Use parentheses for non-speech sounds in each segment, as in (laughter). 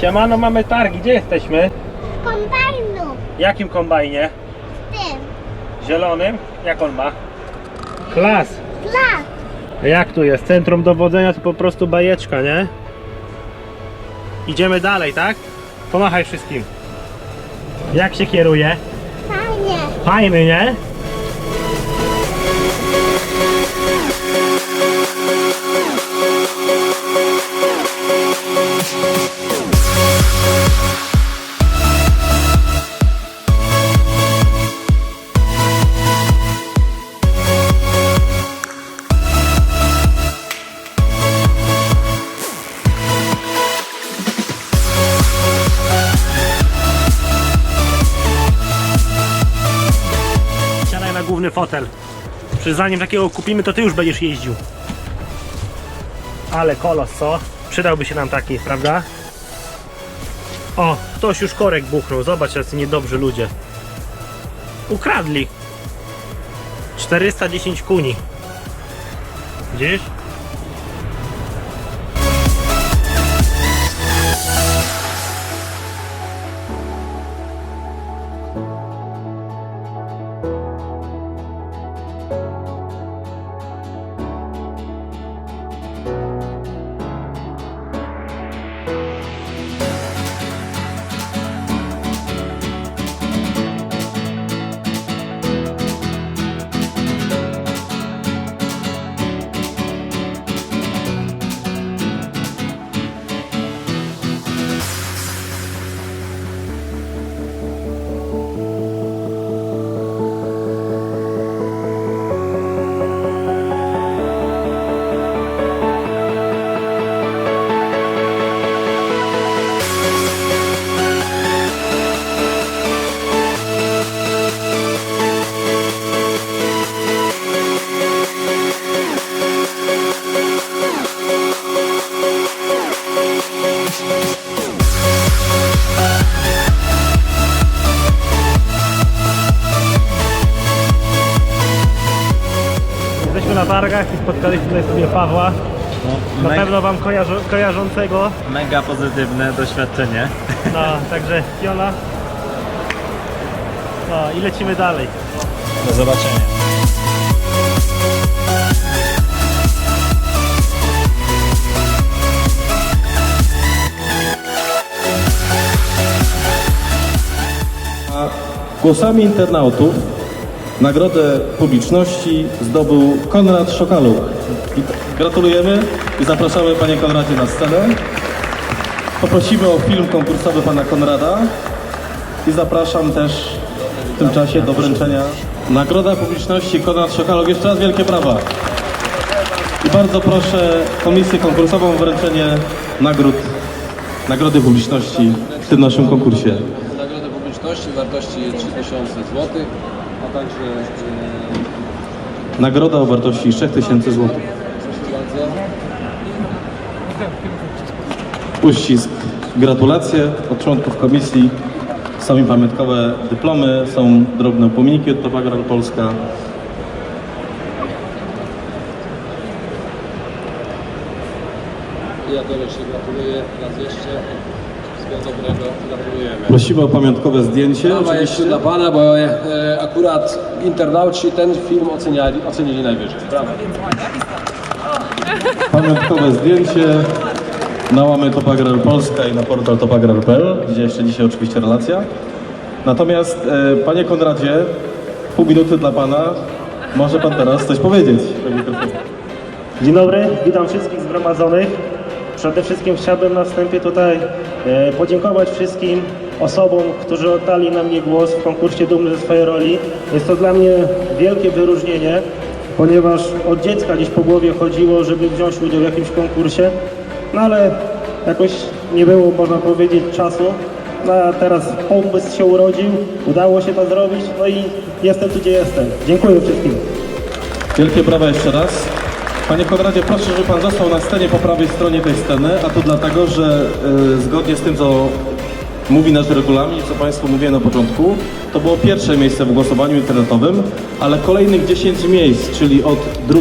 Siemano, mamy targi. Gdzie jesteśmy? Kombajnu. Jakim kombajnie? Tym. Zielonym? Jak on ma? Klas. Klas. Jak tu jest? Centrum dowodzenia to po prostu bajeczka, nie? Idziemy dalej, tak? Pomachaj wszystkim. Jak się kieruje? Fajnie. Fajny, nie? Przecież zanim takiego kupimy, to ty już będziesz jeździł. Ale kolos, co? Przydałby się nam taki, prawda? O, ktoś już korek buchnął. Zobacz, jacy niedobrzy ludzie. Ukradli. 410 kuni. Widzisz? Targach i spotkaliśmy tutaj sobie Pawła. Na Mega, pewno wam kojarzą, kojarzącego. mega pozytywne doświadczenie. (laughs) No, także Jola. No i lecimy dalej. Do zobaczenia. Głosami internautów nagrodę publiczności zdobył Konrad Szokaluch. Gratulujemy i zapraszamy Panie Konradzie na scenę. Poprosimy o film konkursowy Pana Konrada i zapraszam też w tym czasie do wręczenia. Nagroda publiczności Konrad Szokaluch. Jeszcze raz wielkie brawa. I bardzo proszę komisję konkursową o wręczenie nagród, nagrody publiczności w tym naszym konkursie. Nagrodę publiczności wartości 3000 zł, także e, Nagroda o wartości 3000 zł. Uścisk. Gratulacje od członków komisji. Są i pamiątkowe dyplomy, są drobne upominki od Topa Grand Polska. ja gorącznie gratuluję raz jeszcze. Wszystkiego dobrego, gratulujemy. Prosimy o pamiątkowe zdjęcie. Brawa jeszcze dla Pana, bo e, akurat internauci ten film oceniali, ocenili najwyżej. Brawo. Pamiątkowe zdjęcie na łamy Topa Grand Polska i na portal topagrar.pl, gdzie jeszcze dzisiaj oczywiście relacja. Natomiast e, Panie Konradzie, pół minuty dla Pana. Może Pan teraz coś powiedzieć. Dzień dobry, witam wszystkich zgromadzonych. Przede wszystkim chciałbym na wstępie tutaj e, podziękować wszystkim osobom, którzy oddali na mnie głos w konkursie Dumny ze swojej roli. Jest to dla mnie wielkie wyróżnienie, ponieważ od dziecka gdzieś po głowie chodziło, żeby wziąć udział w jakimś konkursie, no ale jakoś nie było, można powiedzieć, czasu. No a teraz pomysł się urodził, udało się to zrobić, no i jestem tu, gdzie jestem. Dziękuję wszystkim. Wielkie brawa jeszcze raz. Panie Konradzie, proszę, żeby Pan został na scenie po prawej stronie tej sceny, a to dlatego, że y, zgodnie z tym, co mówi nasz regulamin i co Państwu mówiłem na początku, to było pierwsze miejsce w głosowaniu internetowym, ale kolejnych 10 miejsc, czyli od 2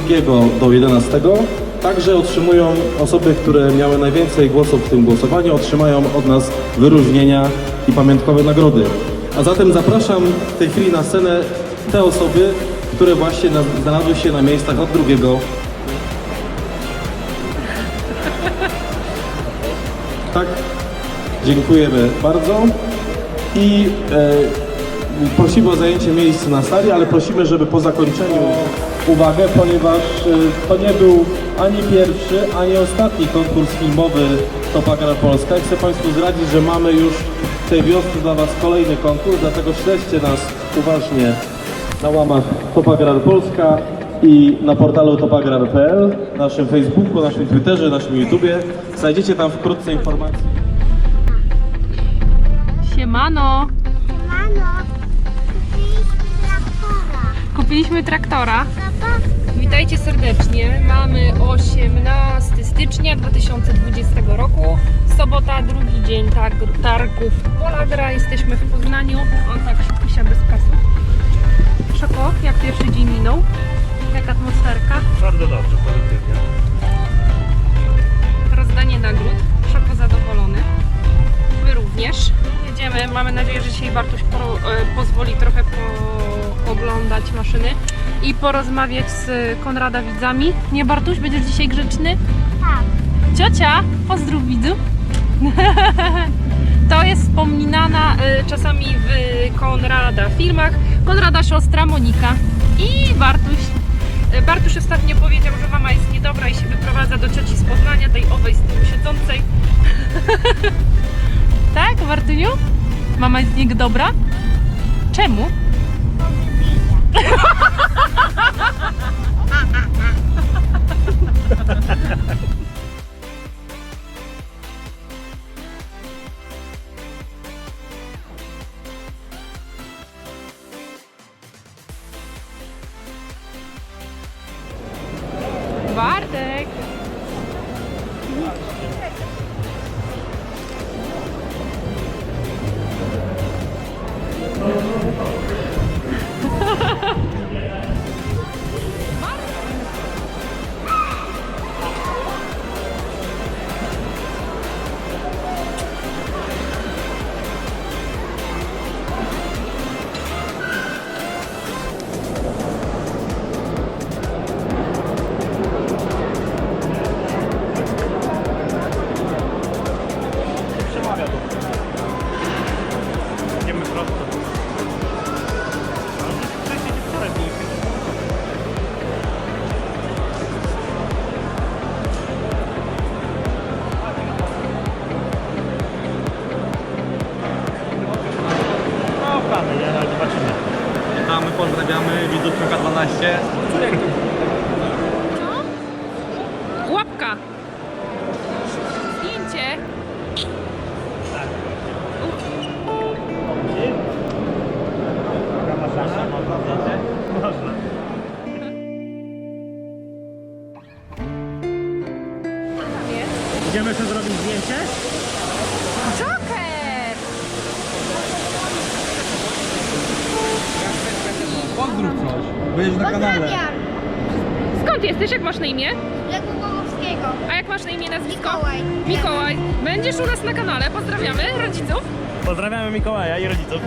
do 11, Także otrzymują osoby, które miały najwięcej głosów w tym głosowaniu, otrzymają od nas wyróżnienia i pamiątkowe nagrody. A zatem zapraszam w tej chwili na scenę te osoby, które właśnie na, znalazły się na miejscach od drugiego. Tak, dziękujemy bardzo. I e, prosimy o zajęcie miejsc na sali, ale prosimy, żeby po zakończeniu uwagę, ponieważ e, to nie był ani pierwszy, ani ostatni konkurs filmowy Topagara Polska. Chcę Państwu zdradzić, że mamy już w tej wiosce dla Was kolejny konkurs, dlatego śledźcie nas uważnie na łamach Topagrar Polska i na portalu topagrar.pl, naszym Facebooku, naszym Twitterze, naszym YouTubie. Znajdziecie tam wkrótce informacje. Siemano! Mano, kupiliśmy traktora. Kupiliśmy traktora. Zobacz, Witajcie serdecznie. Mamy 18 stycznia 2020 roku. Sobota, drugi dzień targ- targów Polagra. Jesteśmy w Poznaniu. On tak się pisia bez kasy. Szoko, jak pierwszy dzień minął? Jak atmosferka? Bardzo dobrze, pozytywnie. Rozdanie nagród. Szoko zadowolony. Wy również. Jedziemy. Mamy nadzieję, że dzisiaj Bartuś po, e, pozwoli trochę po, oglądać maszyny i porozmawiać z Konrada widzami. Nie Bartuś, będziesz dzisiaj grzeczny? tak. Ciocia, pozdrów widzu. (laughs) To jest wspominana y, czasami w Konrada filmach. Konrada siostra Monika i Bartuś. Y, Bartuś ostatnio powiedział, że mama jest niedobra i się wyprowadza do cioci z Poznania, tej owej z tyłu siedzącej. (laughs) tak, Bartuniu? Mama jest niedobra? Czemu? Bartek! (laughs) Jesteś? Jak masz na imię? Leku Bogowskiego. A jak masz na imię, nazwisko? Mikołaj. Mikołaj. Będziesz u nas na kanale. Pozdrawiamy rodziców. Pozdrawiamy Mikołaja i rodziców.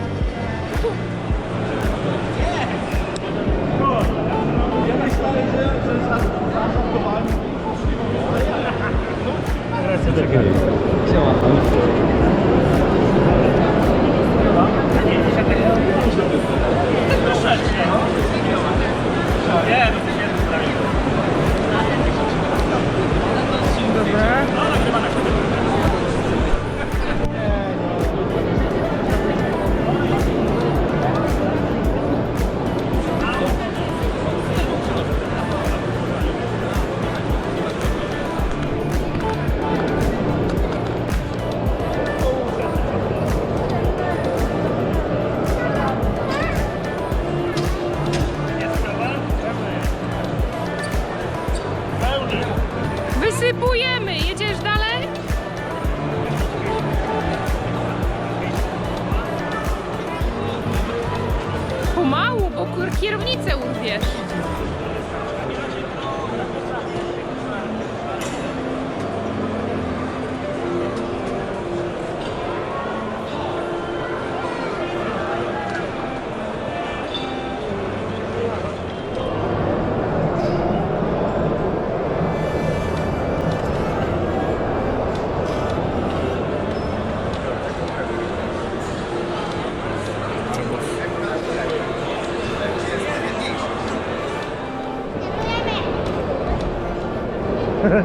the there. Kierownicę urwiesz. Pokaż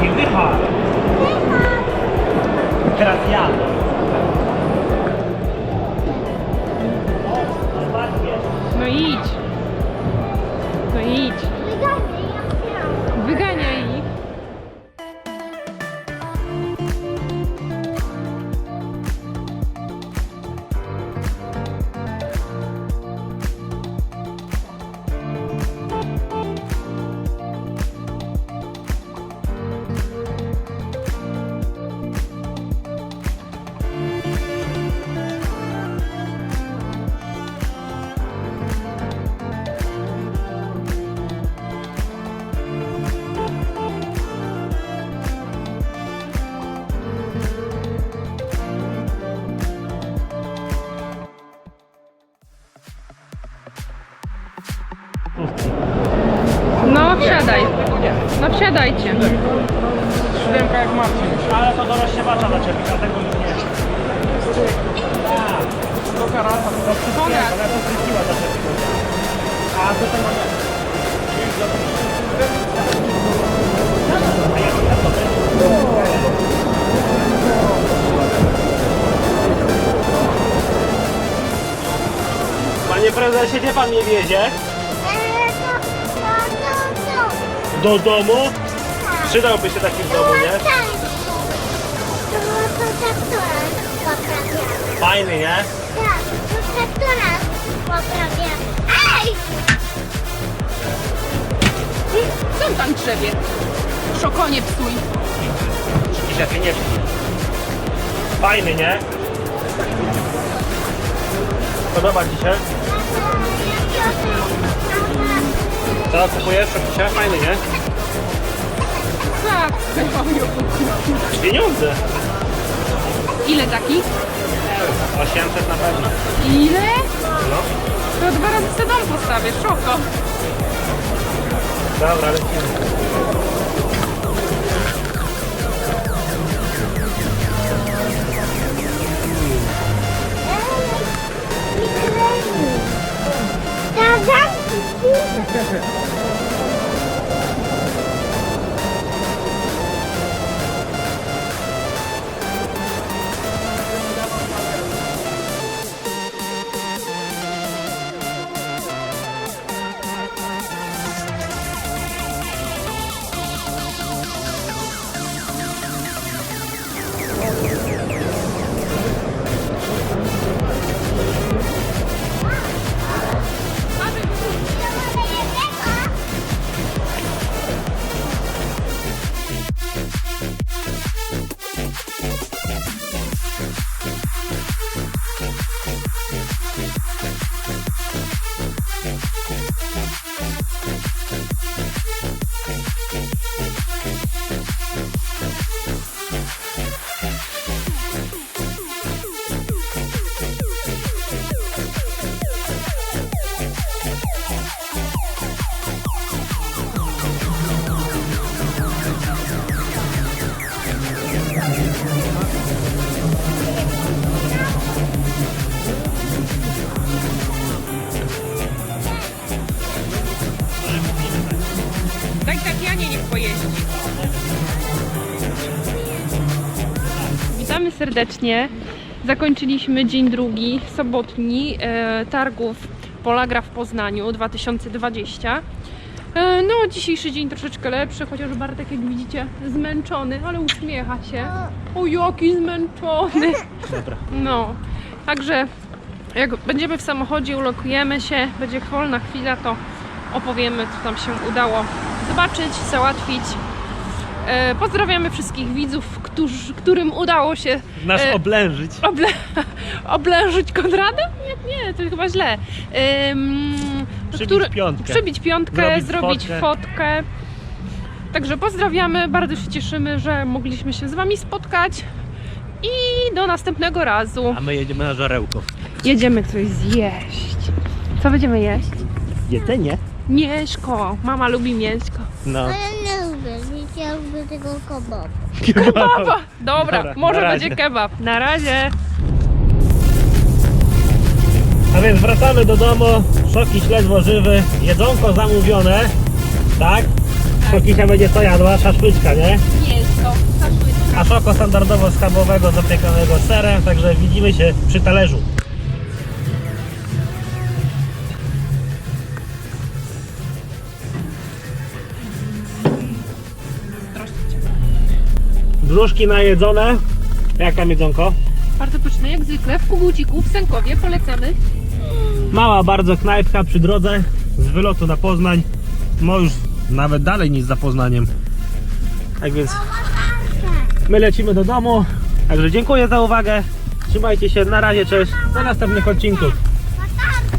się, wychodź! Teraz Wsiadajcie. Siódemka jak Marcin. Ale to do rozsiewacza dla ciebie, dlatego już nie. Konrad. Ale to zrykiła dla ciebie. A do tego nie. Panie prezesie, gdzie pan mnie wiezie? Do domu? Przydałby się taki w domu, nie? To, to traktora poprawiamy. Fajny, nie? Tak, to traktora poprawiamy. Ej! Co tam grzebie? Szokonie psuj. I szefie nie. Fajny, nie? Podoba ci się? Co kupujesz, szeficie? Fajny, nie? Tak. Pieniądze. Ile taki? 800 na pewno. Ile? No. To dwa razy sobie dom postawię, szoko. Dobra, lecimy. Daj Oh, serdecznie. Zakończyliśmy dzień drugi, sobotni, e, targów Polagra w Poznaniu 2020. E, no, dzisiejszy dzień troszeczkę lepszy, chociaż Bartek, jak widzicie, zmęczony, ale uśmiecha się. O, jaki zmęczony! Dobra. No, także jak będziemy w samochodzie, ulokujemy się, będzie wolna chwila, to opowiemy, co tam się udało zobaczyć, załatwić. E, pozdrawiamy wszystkich widzów, którzy, którym udało się Nas E, oblężyć. oble, (laughs) oblężyć Konrada? Nie, nie, to chyba źle. Ym, Przybić piątkę. Przybić piątkę, Zrobić zrobić fotkę. fotkę. Także pozdrawiamy, bardzo się cieszymy, że mogliśmy się z Wami spotkać i do następnego razu. A my jedziemy na żarełko. Jedziemy coś zjeść. Co będziemy jeść? Jedzenie? Mięsko. Mama lubi mięsko. No. Nie nie chciałbym tego kebabu. Kebaba. (laughs) Dobra, Dobra, może na razie. będzie kebab. Na razie. A więc wracamy do domu. Szoki śledź żywy. Jedzonko zamówione. Tak? Szokisia będzie co jadła? Szaszłyczka, nie? Mięsko. Szaszłyka. A szoko standardowo schabowego zapiekanego serem, także widzimy się przy talerzu. Brzuszki najedzone. Jak tam jedzonko? Bardzo pyszne, jak zwykle. W Kuguciku, w Sękowie. Polecamy. Mała bardzo knajpka przy drodze z wylotu na Poznań. No już nawet dalej niż za Poznaniem. Tak więc my lecimy do domu. Także dziękuję za uwagę. Trzymajcie się, na razie, cześć. Do następnych odcinków.